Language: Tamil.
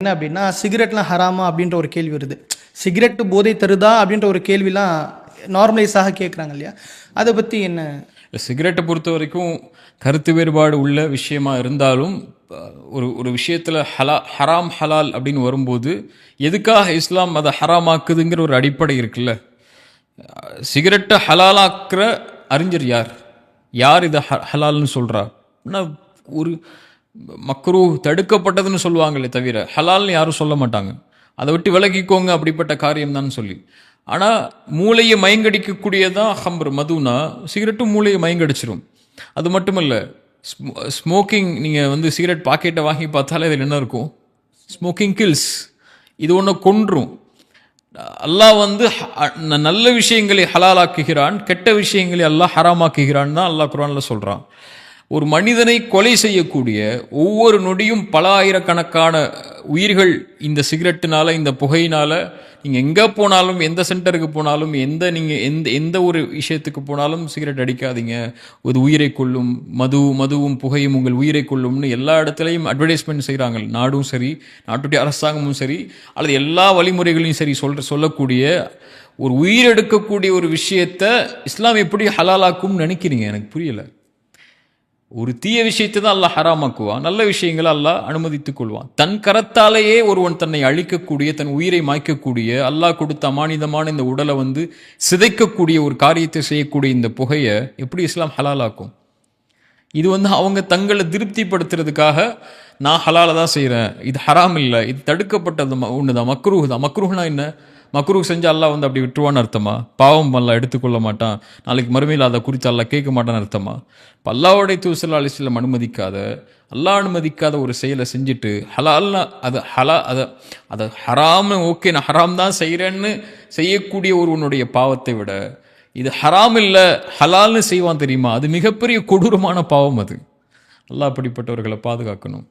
என்ன அப்படின்னா சிகரெட்லாம் ஹராமா அப்படின்ற ஒரு கேள்வி வருது. சிகரெட் போதை தருதா அப்படின்ற ஒரு கேள்விலாம் நார்மலைஸாக கேட்குறாங்க இல்லையா? அதை பற்றி என்ன? இல்லை சிகரெட்டை பொறுத்த வரைக்கும் கருத்து வேறுபாடு உள்ள விஷயமா இருந்தாலும் ஒரு ஒரு விஷயத்தில் ஹலா ஹராம் ஹலால் அப்படின்னு வரும்போது எதுக்காக இஸ்லாம் அதை ஹராமாக்குதுங்கிற ஒரு அடிப்படை இருக்குல்ல? சிகரெட்டை ஹலாலாக்குற அறிஞர் யார்? யார் இதை ஹ ஹலால்னு சொல்கிறா ஒரு மக்ரூ தடுக்கப்பட்டதுன்னு சொல்லுவாங்களே தவிர ஹலால்னு யாரும் சொல்ல மாட்டாங்க. அதை விட்டு விலகிக்கோங்க அப்படிப்பட்ட காரியம்தான் சொல்லி. ஆனால் மூளையை மயங்கடிக்கக்கூடியதான் ஹம்பர் மதுனா சிகரெட்டும் மூளையை மயங்கடிச்சிரும். அது மட்டுமல்ல ஸ்மோக்கிங் நீங்கள் வந்து சிகரெட் பாக்கெட்டை வாங்கி பார்த்தாலே இதில் என்ன இருக்கும்? ஸ்மோக்கிங் கில்ஸ் இது ஒன்று கொன்றும். அல்லாஹ் வந்து நல்ல விஷயங்களை ஹலாலாக்குகிறான் கெட்ட விஷயங்களை அல்லாஹ் ஹராமாக்குகிறான் தான் அல்லாஹ் குரானில் சொல்கிறான் ஒரு மனிதனை கொலை செய்யக்கூடிய ஒவ்வொரு நொடியும் பல ஆயிரக்கணக்கான உயிர்கள் இந்த சிகரெட்டுனால இந்த புகையினால நீங்கள் எங்கே போனாலும் எந்த சென்டருக்கு போனாலும் எந்த நீங்கள் எந்த எந்த ஒரு விஷயத்துக்கு போனாலும் சிகரெட் அடிக்காதீங்க. ஒரு உயிரை கொள்ளும் மது மதுவும் புகையும் உங்கள் உயிரை கொள்ளும்னு எல்லா இடத்துலையும் அட்வர்டைஸ்மெண்ட் செய்கிறாங்க நாடும் சரி நாட்டுடைய அரசாங்கமும் சரி அல்லது எல்லா வழிமுறைகளையும் சரி சொல்ற சொல்லக்கூடிய ஒரு உயிர் எடுக்கக்கூடிய ஒரு விஷயத்த இஸ்லாம் எப்படி ஹலாலாக்கும்னு நினைக்கிறீங்க? எனக்கு புரியல. ஒரு தீய விஷயத்தை தான் அல்லாஹ் ஹராமாக்குவான். நல்ல விஷயங்களை அல்லாஹ் அனுமதித்துக் கொள்வான் தன் கரத்தாலேயே ஒருவன் தன்னை அழிக்கக்கூடிய தன் உயிரை மாய்க்கக்கூடிய அல்லாஹ் கொடுத்த அமானிதமான இந்த உடலை வந்து சிதைக்கக்கூடிய ஒரு காரியத்தை செய்யக்கூடிய இந்த புகையை எப்படி இஸ்லாம் ஹலாலாக்கும்? இது வந்து அவங்க தங்களை திருப்திப்படுத்துறதுக்காக நான் ஹலால தான் செய்கிறேன் இது ஹராம் இல்லை. இது தடுக்கப்பட்டது ஒன்று தான் மக்ரூஹ் தான். மக்ரூஹ்னா என்ன? மக்ரூஹ் செஞ்சு அல்லாஹ் வந்து அப்படி விட்டுருவான்னு அர்த்தமா? பாவம் எல்லாம் எடுத்துக்கொள்ள மாட்டான். நாளைக்கு மறுமையில் அதை குறித்து அல்லாஹ் கேட்க மாட்டான்னு அர்த்தமா? இப்போ அல்லாவோடைய தூசல் அலிஸ்லம் அனுமதிக்காத அல்லாஹ் அனுமதிக்காத ஒரு செயலை செஞ்சுட்டு ஹலால்னா அது ஹலா அதை அதை ஹராம்னு ஓகே நான் ஹராம் தான் செய்கிறேன்னு செய்யக்கூடிய ஒருவனுடைய பாவத்தை விட இது ஹராம் இல்லை ஹலால்னு செய்வான் தெரியுமா? அது மிகப்பெரிய கொடூரமான பாவம் அது. அல்லாஹ் அப்படிப்பட்டவர்களை பாதுகாக்கணும்.